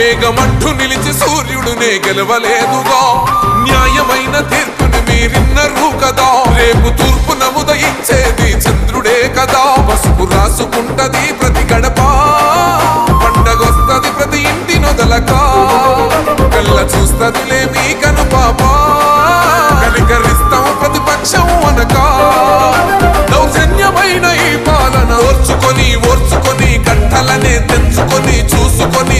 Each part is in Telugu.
మేఘమంటూ నిలిచి సూర్యుడునే గెలవలేదుగా. న్యాయమైన తీర్పుని మీరిన్నరు కదా. రేపు తూర్పు నముదయించేది చంద్రుడే కదా. పసుపు రాసుకుంటది ప్రతి గడప. పండగొస్తది ప్రతి ఇంటి నొదలక. కళ్ళ చూస్తదిలే మీ కను పాప కనికరిస్తాం ప్రతిపక్షం అనక. దౌర్జన్యమైన ఈ పాలన. ఓర్చుకొని ఓర్చుకొని కట్టలనే తెంచుకొని చూసుకొని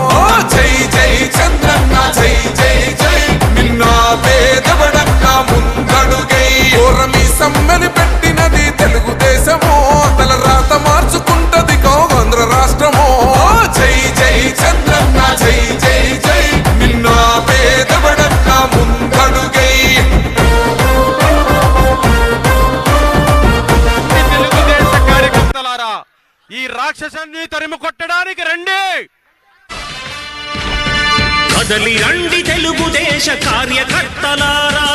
ఈ రాక్షసాన్ని తరిమి కొట్టడానికి రండి! కదలి రండి తెలుగుదేశ కార్యకర్తలారా!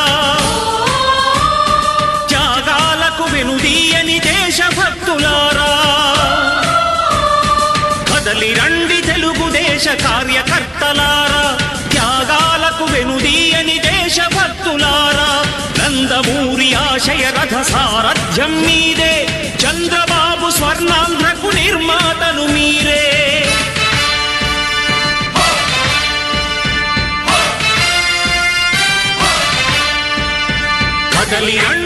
త్యాగాలకు వెనుదీయని దేశభక్తులారా! కదలి రండి తెలుగుదేశ కార్యకర్తలారా! త్యాగాలకు వెనుదీయని దేశభక్తులారా! నందమూరి ఆశయ రథ సారథ్యం మీదే చంద్రబాబు స్వర్ణాంధ్ర కదలి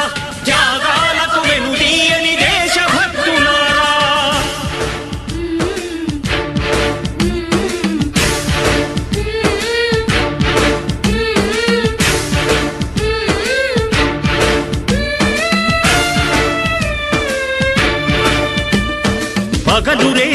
ಕದುರೇ